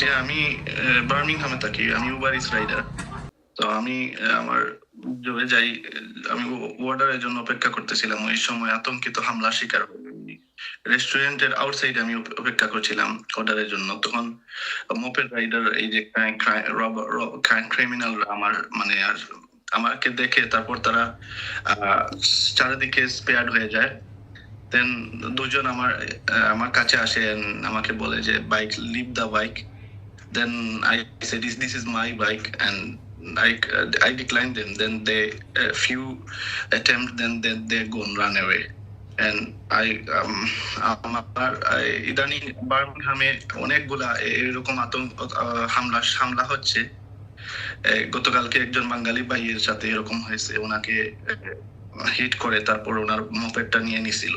যে আমি বার্মিংহামে থাকি, আমি উবার ইস রাইডার তো আমি আমার জবে যাই আমি ওয়ার্ডারের জন্য অপেক্ষা করতেছিলাম। ওই সময় আতঙ্কিত হামলা শিকার রেস্টুরেন্টের আউটসাইডে আমি অপেক্ষা করছিলাম অর্ডারের জন্য। তখন মোপেড রাইডার এই যে ক্রিমিনাল আমার মানে আর আমাকে দেখে তারপর তারা চারিদিকে স্পেয়ার্ড হয়ে যায়। দেন দুজন আমার আমার কাছে আসে আমাকে বলে যে bike leave the bike then I said this, this is my bike and I uh, I declined them then they a few attempt then they go and run away and I um আমার ইদানিং বার্মিংহামে অনেকগুলা এরকম আতঙ্ক হামলা হামলা হচ্ছে গতকালকে একজন বাঙালি ভাইয়ের সাথে এরকম হয়েছে ওনাকে হিট করে তারপর ওনার মোপেডটা নিয়ে নিছিল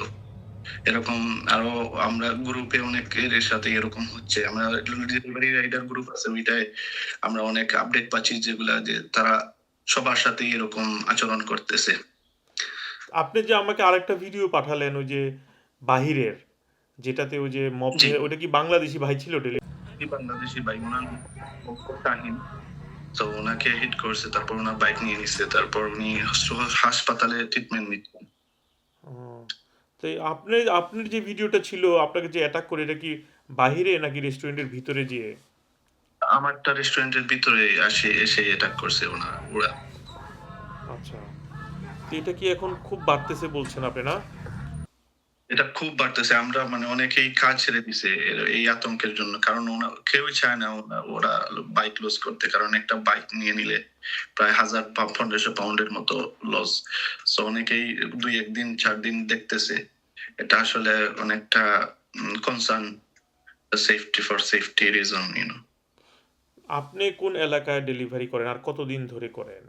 এরকম আরও আমরা গ্রুপে অনেকের সাথে এরকম হচ্ছে। আমরা ডেলিভারি রাইডার গ্রুপ আছে ওইটায় আমরা অনেক আপডেট পাচ্ছি যেগুলা যে তারা সবার সাথে এরকম আচরণ করতেছে। আপনি যে আমাকে আরেকটা ভিডিও পাঠালেন ওই যে বাহিরের যেটাতে ওই যে মব ওটা কি বাংলাদেশি ভাই ছিল ডেলি? এই বাংলাদেশি ভাই। ওনার তাহিন। তো ওনাকে হিট করছে তারপর ওনার বাইক নিয়ে নিচ্ছে তারপর উনি হাসপাতালে ট্রিটমেন্ট নিচ্ছেন। তো আপনি আপনার যে ভিডিওটা ছিল আপনাকে যে অ্যাটাক করে এটা কি বাহিরে নাকি রেস্টুরেন্টের ভিতরে যেয়ে? আমারটা রেস্টুরেন্টের ভিতরে আসে এসে অ্যাটাক করছে ওনারা ওরা। আচ্ছা। তো এটা কি এখন খুব বাড়তেছে বলছেন আপনি না? এটা খুব বাড়তেছে। আমরা মানে অনেকেই কাজ ছেড়ে দিছে এই আতঙ্কের জন্য। কারণ ওনা কেউই চায় না ওরা বাইক লস করতে। কারণ একটা বাইক নিয়ে নিলে প্রায় হাজার পনেরোশো পাউন্ডের মতো লস সো অনেকেই দুই একদিন চার দিন দেখতেছে। এটা আসলে অনেকটা concern safety for safety reason you know আপনি কোন এলাকায় ডেলিভারি করেন আর কতদিন ধরে করেন?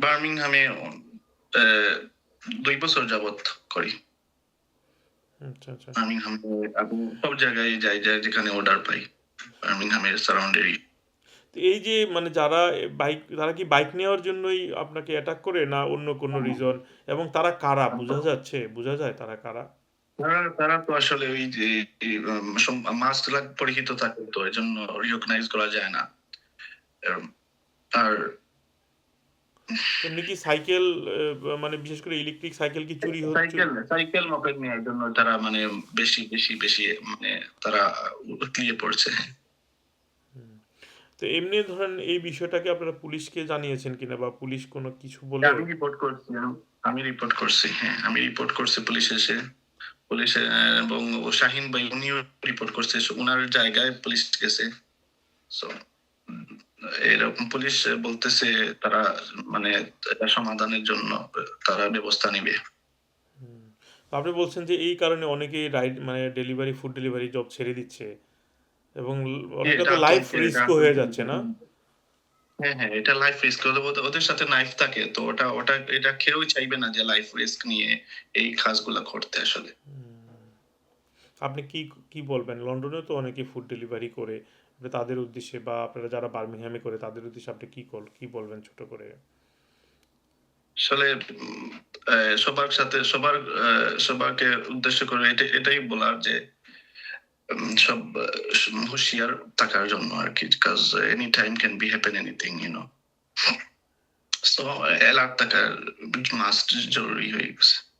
বার্মিংহামে দুই বছর যাবত করি। আচ্ছা আচ্ছা। বার্মিংহামে আমি সব জায়গায় যাই যাই যেখানে অর্ডার পাই। বার্মিংহামের সারাউন্ডেরই এই যে মানে যারা বাইক তারা কি বাইক নেওয়ার জন্যই আপনাকে অ্যাটাক করে না অন্য কোনো রিজন এবং তারা কারা? বোঝা যাচ্ছে বোঝা যায় তারা কারা? তারা তো আসলে ওই যে মাস্ক পরিহিত থাকে তো এই জন্য রিকগনাইজ করা যায় না। আর এমনি কি সাইকেল মানে বিশেষ করে ইলেকট্রিক সাইকেল কি চুরি হচ্ছে? সাইকেল সাইকেল মপেড নেওয়ার জন্য তারা মানে বেশি বেশি বেশি মানে তারা উতলিয়ে পড়ছে। তো এমনি ধরেন এই বিষয়টাকে আপনারা পুলিশকে জানিয়েছেন কিনা বা পুলিশ কোনো কিছু বলে আমি রিপোর্ট করছি আমি রিপোর্ট করছি হ্যাঁ আমি রিপোর্ট করছি পুলিশ এসে। পুলিশ এবং শাহিন ভাই উনিও রিপোর্ট করছে ওনার জায়গায় পুলিশ গেছে। সো এরকম পুলিশ বলতেছে তারা মানে এটা সমাধানের জন্য তারা ব্যবস্থা নিবে। আপনি বলছেন যে এই কারণে অনেকেই রাইড মানে ডেলিভারি ফুড ডেলিভারি জব ছেড়ে দিচ্ছে এবং অনেকটা তো লাইফ রিস্কও হয়ে যাচ্ছে না? হ্যাঁ হ্যাঁ এটা লাইফ রিস্ক ওদের সাথে নাইফ থাকে তো ওটা ওটা এটা কেউই চাইবে না যে লাইফ রিস্ক নিয়ে এই কাজগুলা করতে আসলে। আপনি কি কি বলবেন? লন্ডনে তো অনেকে ফুড ডেলিভারি করে। আপনি তাদের উদ্দেশ্যে বা আপনারা যারা বার্মিংহামে করে তাদের উদ্দেশ্যে আপনি কি কল কি বলবেন ছোট করে? আসলে সবার সাথে সবার আহ, সবারকে উদ্দেশ্য করে এটা এটাই বলার যে সব হুঁশিয়ার থাকার জন্য আর কি কাজ any time can be happen anything you know so alert থাকার মাস্ট জরুরি হয়ে গেছে।